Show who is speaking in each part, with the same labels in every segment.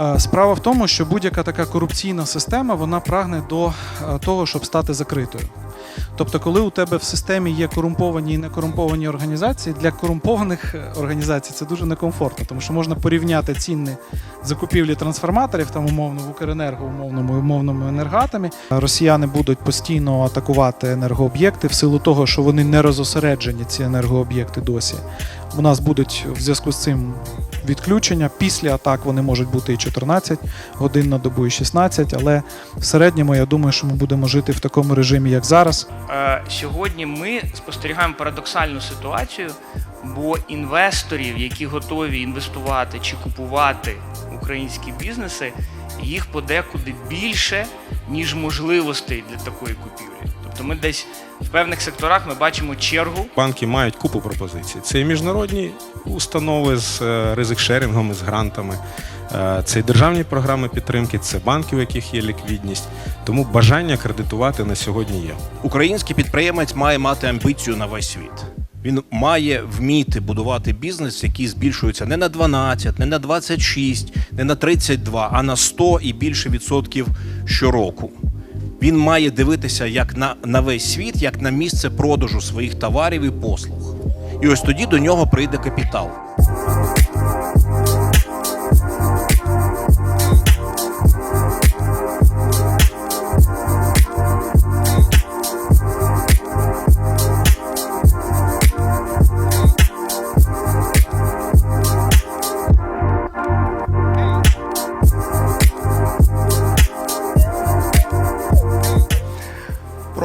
Speaker 1: Е, Справа в тому, що будь-яка така корупційна система вона прагне до е, того, щоб стати закритою. Тобто, коли у тебе в системі є корумповані і некорумповані організації, для корумпованих е, організацій це дуже некомфортно, тому що можна порівняти ціни закупівлі трансформаторів там умовно в Укренерго, умовному умовному енергатомі. Росіяни будуть постійно атакувати енергооб'єкти в силу того, що вони не розосереджені, ці енергооб'єкти досі. У нас будуть в зв'язку з цим відключення. Після атак вони можуть бути і 14 годин на добу, і 16, але в середньому я думаю, що ми будемо жити в такому режимі, як зараз.
Speaker 2: Е, Сьогодні ми спостерігаємо парадоксальну ситуацію, бо інвесторів, які готові інвестувати чи купувати українські бізнеси, їх подекуди більше, ніж можливостей для такої купівлі. Тобто ми десь в певних секторах ми бачимо чергу
Speaker 3: Банки мають купу пропозицій. Це і міжнародні установи з е, ризик-шерінгом, з грантами, е, це і державні програми підтримки, це банки, у яких є ліквідність. Тому бажання кредитувати на сьогодні є.
Speaker 4: Український підприємець має мати амбіцію на весь світ. Він має вміти будувати бізнес, який збільшується не на 12, не на 26, не на 32, а на 100 і більше відсотків щороку. Він має дивитися як на, на весь світ, як на місце продажу своїх товарів і послуг. І ось тоді до нього прийде капітал.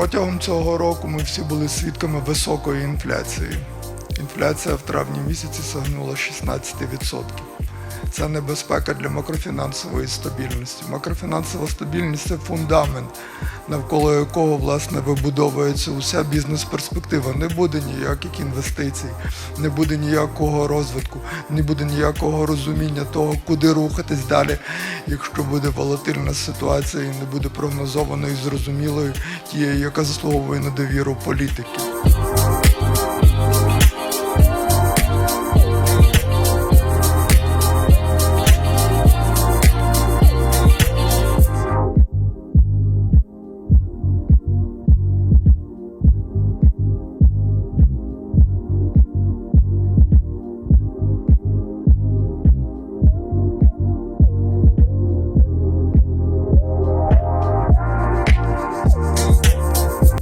Speaker 5: Протягом цього року ми всі були свідками високої інфляції. Інфляція в травні місяці сягнула 16%. Це небезпека для макрофінансової стабільності. Макрофінансова стабільність це фундамент, навколо якого власне вибудовується уся бізнес-перспектива. Не буде ніяких інвестицій, не буде ніякого розвитку, не буде ніякого розуміння того, куди рухатись далі, якщо буде волатильна ситуація і не буде прогнозованою і зрозумілою тією, яка заслуговує на довіру політики.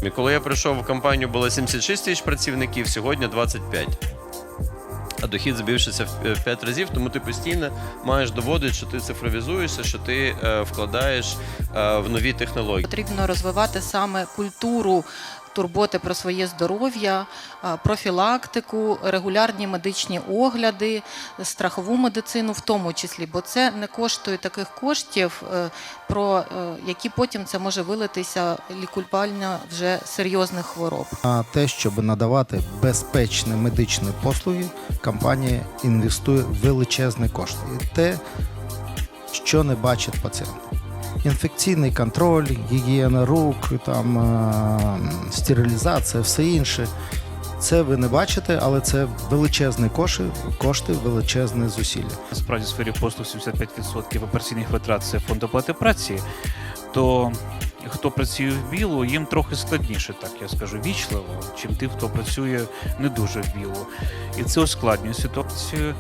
Speaker 6: І коли я прийшов в компанію, було 76 тисяч працівників, сьогодні 25. А дохід збільшився в 5 разів, тому ти постійно маєш доводити, що ти цифровізуєшся, що ти е, вкладаєш е, в нові технології.
Speaker 7: Потрібно розвивати саме культуру турботи про своє здоров'я, профілактику, регулярні медичні огляди, страхову медицину в тому числі, бо це не коштує таких коштів, е, про е, які потім це може вилитися лікування вже серйозних хвороб.
Speaker 8: На те, щоб надавати безпечні медичні послуги, компанія інвестує величезні кошти. І те, що не бачить пацієнт. Інфекційний контроль, гігієна рук, там, е, стерилізація, все інше. Це ви не бачите, але це величезні кошти, кошти величезні зусилля.
Speaker 9: Насправді в сфері послуг 75% операційних витрат це фонд оплати праці, то хто працює в білу, їм трохи складніше, так я скажу, вічливо, чим тим, хто працює не дуже в білу. І це ускладнює ситуацію.